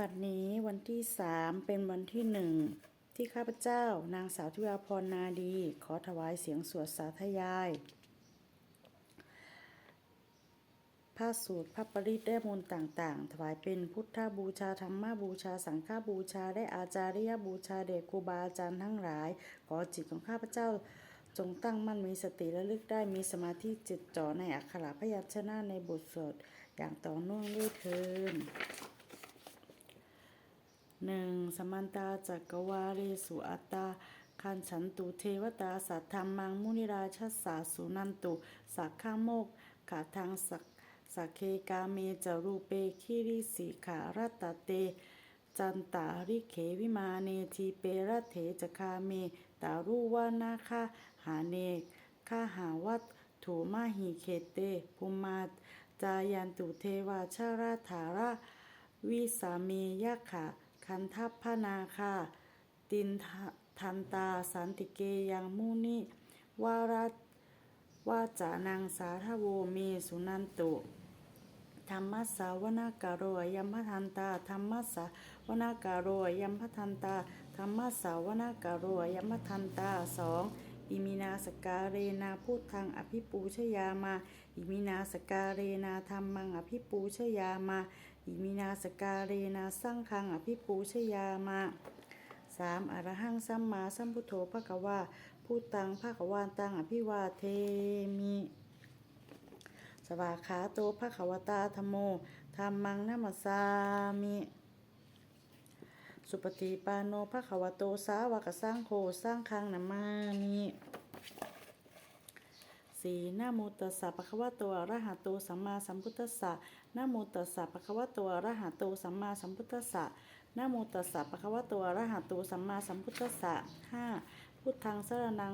บัดนี้วันที่สามเป็นวันที่หนึ่งที่ข้าพเจ้านางสาวทิวาพรนาดี ขอถวายเสียงสวดสาธยายพระสูตรพระปริตได้มนต์ต่างๆ ถวายเป็นพุทธบูชาธรรมบูชาสังฆบูชาได้อาจาริยบูชาเดชครูบาอาจารย์ทั้งหลาย ขอจิตของข้าพเจ้าจงตั้งมั่นมีสติและลึกได้มีสมาธิจิตจ่อในอักขระพยัญชนะในบทสวดอย่างต่อเนื่องด้วยเทิน หนึ่งสมันตาจักกวาเรสุอัตตาคันฉันตุเทวตาสัทธรรมังมุนิราชสาสุนันตุสักข้าโมกขาทางสักสักเคกาเมจารูเปคิริสิขารัตเต จันตาริเขวิมาเนทีเประเถจคาเมตารุวานาคาหาเนคาหาวัตถูมาหิเคเตภูมาจายันตุเทวาชาราธาระวิสามียะขะ คันทัพพนาคาตินทันตาสันติเกยังมุนิวารัตวาจานังสาทโวเมสุนันตุธรรมสสาวนากาโรยัมพทันตาธรรมสสาวนากาโรยัมพทันตาธรรมสสาวนากาโรยัมพทันตาสองอิมินาสกาเรนาพุทธังอภิปูชยามา อิมินาสกาเรนาธรรมังอภิปูชยามา อิมินาสการเรนาสังฆังอภิปูชยามาสามอรหังสัมมาสัมพุทโธภะคะวาพุทธังภะคะวานตังอภิวาเทมิสวากขาโตภะคะวตาธโมธรรมังนัมสามิสุปฏิปานโนภะคะวโตสาวกสังโฆสร้างคังนามามิ สีนะโมตัสสะปะคะวะโตอะระหะโตสัมมาสัมพุทธัสสะนะโมตัสสะปะคะวะโตอะระหะโตสัมมาสัมพุทธัสสะนะโมตัสสะปะคะวะโตอะระหะโตสัมมาสัมพุทธัสสะห้าพุทธังสรนัง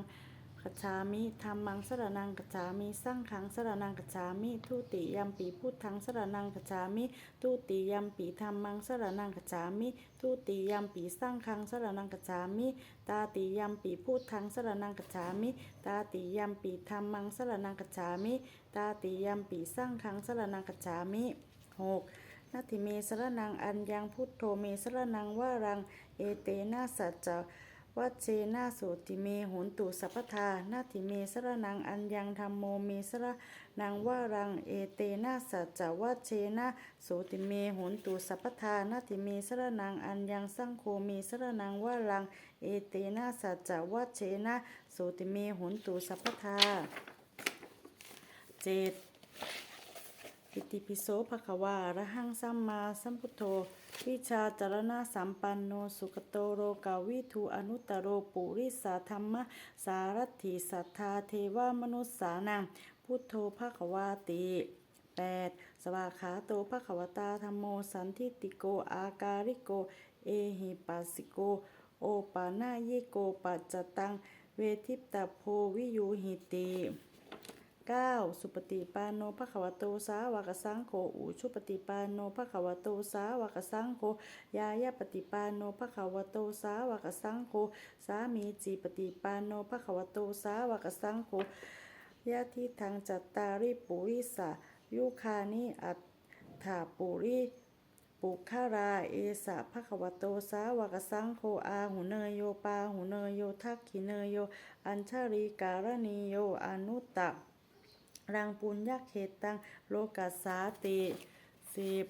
กัจฉามิธรรมังสรนังกัจฉามิสร้างขังสรนังกัจฉามิทุติยัมปีพุทธังสรนังกัจฉามิทุติยัมปีธรรมังสรนังกัจฉามิทุติยัมปีสร้างขังสรนังกัจฉามิตาติยัมปีพุทธังสรนังกัจฉามิตาติยัมปีธรรมังสรนังกัจฉามิตาติยัมปีสร้างขังสรนังกัจฉามิหกนาทิเมสรนังอัญญังพุทโธเมสรนังวารังเอเตนะสัจจ วัจเชนาโสติเมโหนตุสัพพทานาทิเมสรนังอัญญังธรรมโมเมสรนังวารังเอเตนะสัจจวัจเชนะโสติเมโหนตุสัพพทานาทิเมสรนังอัญญังสังโฆเมสรนังวารังเอเตนะสัจจวัจเชนะโสติเมโหนตุสัพพทาเจ็ด อิติปิโสภควาระหังสัมมาสัมพุทโธ วิชาจารณะสัมปันโนสุขโตโรกาวิทูอนุตโรปุริสาธรรมะสารถิสัทธาเทวามนุสสานังพุทโธภควาติ 8. สวากขาโตภควตาธรรมโมสันทิติโกอาการิโก เอหิปัสสิโก โอปานายโกปัจจตัง เวทิตตโพวิยูหิติ 9. สุปฏิปานโนภะคะวะโตสาวกสังโฆอุชุปฏิปานโนภะคะวะโตสาวกสังโฆยายาปฏิปานโนภะคะวะโตสาวกสังโฆสามีจิปฏิปานโนภะคะวะโตสาวกสังโฆยะทิทังจัตตาริปุริสายุคานิอัตถาปุริปุคาราเอสะภะคะวะโตสาวกสังโฆอาหุเนยโยปาหุเนยโยทักขิเนยโย อัญชาริการณิโยอนุตตะ รังปุญญเขตตังโลกัสสาติสิบ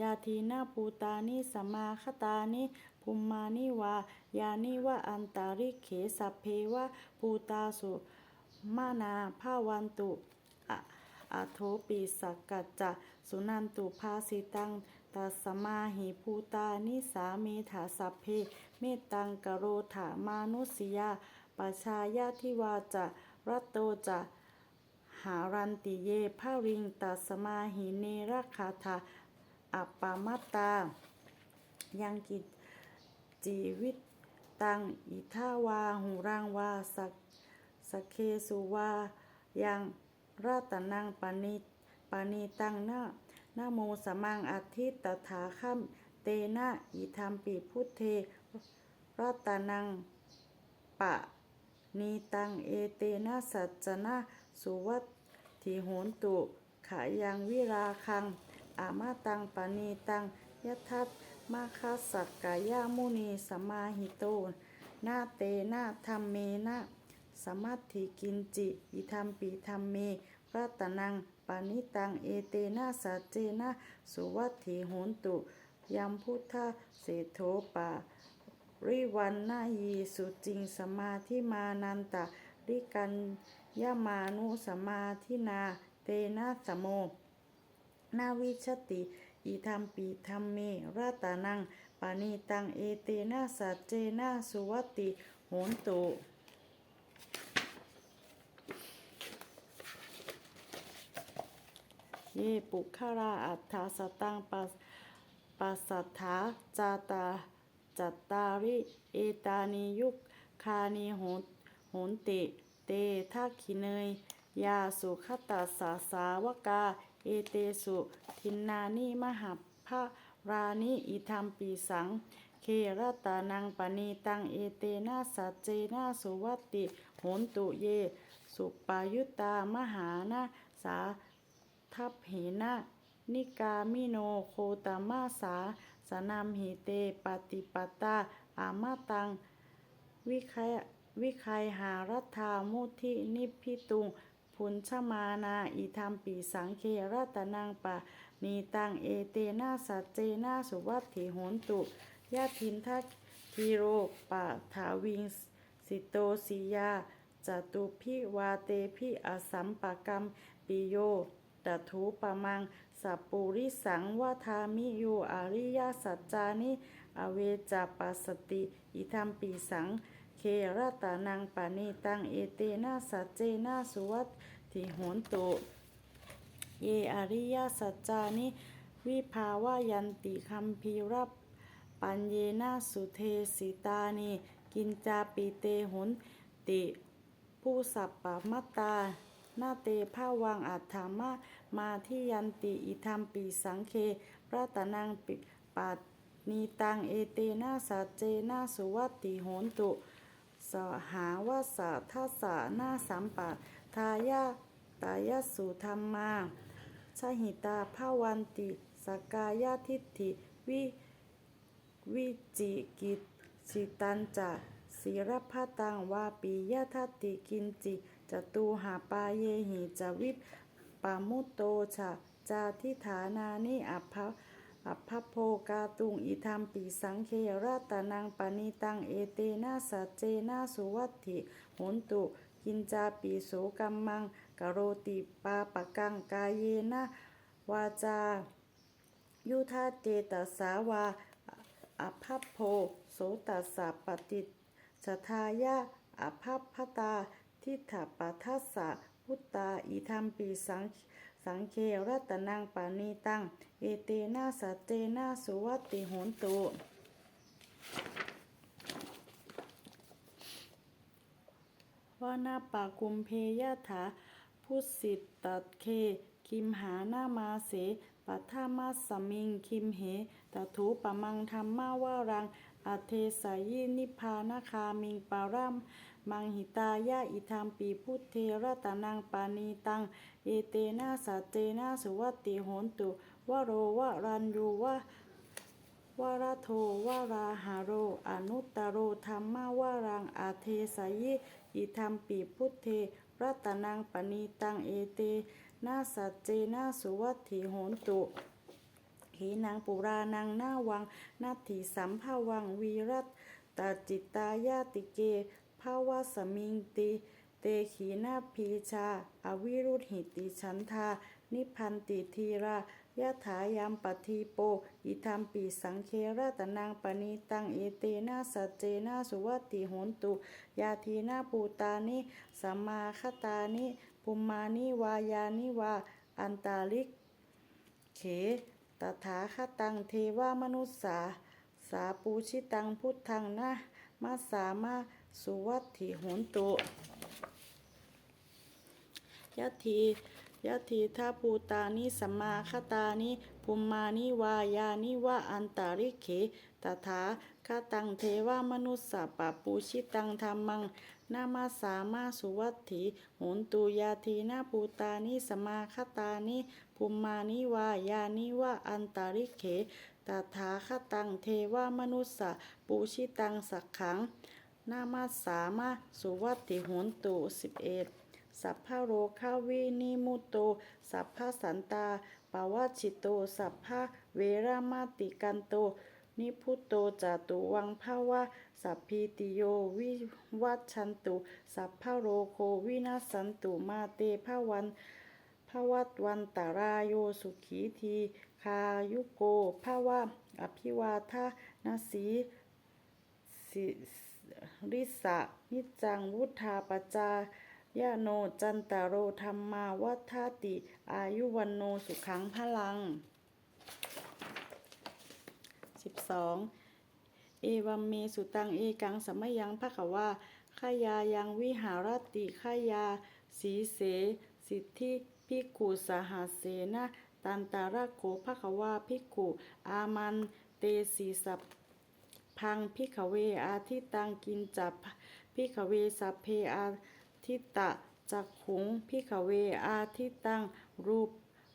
ยาทีนาภูตานิสมาคตานิภูมมานิวายานิวะอันตาริเขสัพเพวะภูตาสุมานาภาวันตุอะอะโทปิสักกัจจะสุนันตุภาสิตังตัสมาหิภูตานิสามีถาสัพเพเมตตังกโรถามานุสยาปชายาทิวาจะรัตโตจะ หารันติเยภาริงตัสมาหิเนรคาธาอัปปามัตา ยังกิจจีวิตตังอิทาวาหูรังวาสักสเคสุวายังราตนังปานิปานิตังนะนะโมสมังอธิตตถาคัมเตนะอิธรรมปีพุทเทรัตนังปะนีตังเอเตนะสัจจนะ สุวัตถิโหนตุ ขายังวิราคัง อามาตังปานีตังยทัตมาคาสักกายามุนีสมมาหิโตนาเตนะธรรมเมนะสมัตถิกินจิอิธรรมปีธรรมเมรัตนังปานิตังเอเตนะสัจเจนะสุวัตถิโหนตุยัมพุทธเสโทปาริวันนายีสุจิงสมาธิมานันตะริกัน ยามานุสมาธินาเตนะสโม นาวิชติอิธรรมปีธรรมเมราตานังปานีตังเอเตนะสัจเจนะสุวัตติโหนตุเยปุคาราอัฏฐาสตังปัสปัสสัทธาจาตาจัตตาริ เอตานิยุคคานิโหนโหนติ เตทักขิเนย ยาสุขตัสาสาวกา เอเตสุทินนานิมหัพพะรานิอิธรรมปีสัง เครตานังปณีตังเอเตนะสัจเจนะสุวัตติโหนตุเย สุปายุตามหานาสาทัพเหนะนิกามิโนโคตมาสาสนามหิเตปฏิปตาอามาตัง วิไค วิไคหารัฐามุทินิพิตุงพุนชมานาอิธรรมปีสังเครัตนังปะนีตังเอเตนะสัจเจนะสุวัตถิโหนตุยะทินทักทีโรปะถาวิงสิโตสียาจตุพิวาเตพิอสัมปกรรมปิโยตถูปะมังสัปปุริสังวทามิโยอริยสัจจานิ อเวจาปัสติ อิธรรมปีสัง เครตานังปานิตังเอเตนะสัจเจนะสุวัตถิโหนตุ เยอริยสัจจานิวิภาวายันติคัมภีรับปัญเยนะสุเทสิตานิกินจาปิเตหุนติ ผู้สัพปะมัตตานาเตภาวังอัฏฐามะมาที่ยันติอิธรรมปีสังเคพระตะนังปิปัตนีตังเอเตนะสัจเจนะสุวัตติโหนตุ สหาวาสาทัสสะนาสัมปะทายาตายสุธรรมาชหิตาภาวันติ สกายาทิฏฐิวิวิจิกิจสิตันจะศิรพตังวาปิยทัตติกินจิจตูหาปาเยหิจวิปปามุตโตชะจาทิฐานานิอัพพะ อัพพโพกาตุงอิธรรมปีสังเคราตานังปณิตังเอเตนะสัจเจนะสุวัตถิโหนตุกินจาปีโสกัมมังกโรติปาปะกังกายเยนะวาจา ยุทธาเจตสาวาอภัพโพโสตัสสะปฏิชทายะอภัพพตาทิฏฐปัทัสสะพุตตาอิธรรมปีสัง สังเครัตนังปานีตัง เอเตนะสัจเจนะสุวัติโหนตุวานาปากุมเพยถาพุสิตตเค คิมหานามาเสปัทามาสมิง คิมเหตถูปะมังธรรมาวารัง อเทสายินิพพานาคามิงปารัม มังหิตายะอิธรรมปีพุทเทระตานังปานีตัง เอเตนะสัจเจนะสุวัติโหนตุวโรวรันยูวะวาราโทวาราหาโร อนุตตโรธรรมาวารังอาเทสายิอิธรรมปีพุทเทรัตนังปณีตังเอเตนาสัจเจนาสุวัติโหนตุหีนางปุรานังนาวังนาถิสัมภาวังวีรัตตาจิตตายาติเก ภาวะสมิงติ เตขีนาพีชา อวิรุธหิติฉันทา นิพันติทีรายะถายามปทีโป อิธรรมปีสังเคราตนังปณีตังเอเตนะสัจเจนะสุวัติโหนตุ ยาทีนาปูตานิสัมมาคตานิปุมมานิวายานิวา อันตาลิก เขตถาคตังเทวามนุสสา สาปูชิตังพุทธังนะมาสามา สุวัตถิโหนตุยะทียะทีทาภูตานิสัมมาคตานิภูมมานิวายานิวะอันตาริเขตถาคตังเทวามนุสสาปะปูชิตังธรรมังนามาสามาสุวัตถิโหนตุยาทีนาภูตานิสมมาคตานิภูมมานิวายานิวะอันตาริเขตตถาคตังเทวามนุสสะปูชิตังสักขัง นามาสามาสุวัติโหนตุสิบเอ็ดสัพพะโรคาวินิมุตโต สัพพะสันตาปวัชชิโต สัพพะเวรามาติกันโต นิพุตโตจตุวังภาวะ สัพพิติโยวิวัชันตุ สัพพะโรโควินาสันตุมาเตภาวันภาวัตวันตารายโยสุขีที คายุโกภาวะอภิวาทานาสีสิ ริสะนิจัง วุธาปจายาโนจันตารโรธรรมาวัฏติ อายุวันโนสุขังพลัง 12 เอวัมเมสุตังเอกังสมยังภะคะวาขายายังวิหารติขายา สีเส สิทธิพิกุสหเสนะ ตันตาระโกภะคะวาพิกุอามันเตสีสัพ พังพิขเวอาทิตังกินจับพิขเวสัพเพอาทิตะจักขุงพิขเวอาทิตังรูป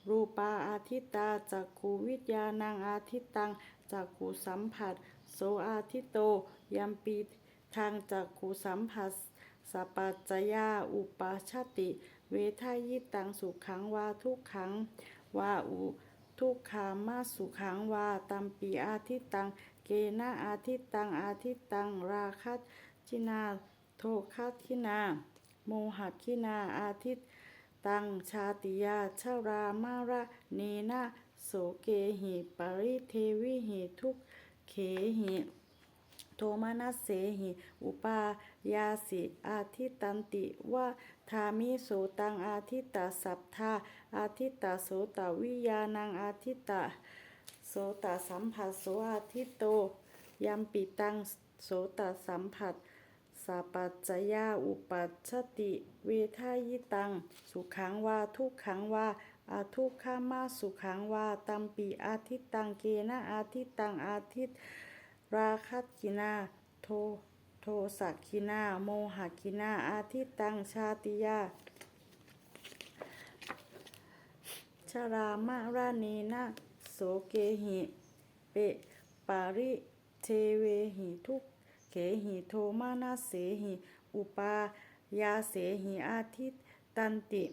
รูปาอาทิตาจักขูวิญญาณังอาทิตังจักขูสัมผัส โสอาทิโตยัมปีทางจักขูสัมผัสสัปปัจจยาอุปาชาติ เวทายิตังสุขังวาทุกขังวาอุทุกขามาสุขังวาตัมปีอาทิตัง เกนะอาทิตังอาทิตัง ราคัตจินา โทคัตทินา โมหัคินาอาทิตตังชาติยาชารามาระเนนะโสเกหิปริเทวิหิทุกเขหิโทมานัสเสหิอุปายาสิอาทิตันติวะทามิโสตังอาทิตตสัพทาอาทิตตโสตวิญาณังอาทิตต สตสัมผัสโสอาทิตโตยัมปิตังโสตสัมผัสสัปปัจจยาอุปัชติ เวทายตัง สุขังวาทุกขังวาอาทุกขามาสุขังวาตัมปีอาทิตตังเกนะอาทิตตังอาทิตราคัตกินาโทโทสักกินาโมหกินาอาทิตตังชาติยาชรามะรานีนะ โสเกหิเปปาริเทเวหิทุกเขหิโทมานาเสหิอุปายาเสหิอาทิตตันติ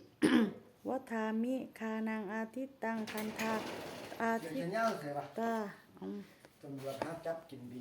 วัฏามิคานังอาทิตตังคันธาอาเดี๋ยวทิตจะเน่าใช่ปะตาอืมตำรวจห้ามจับกินเบี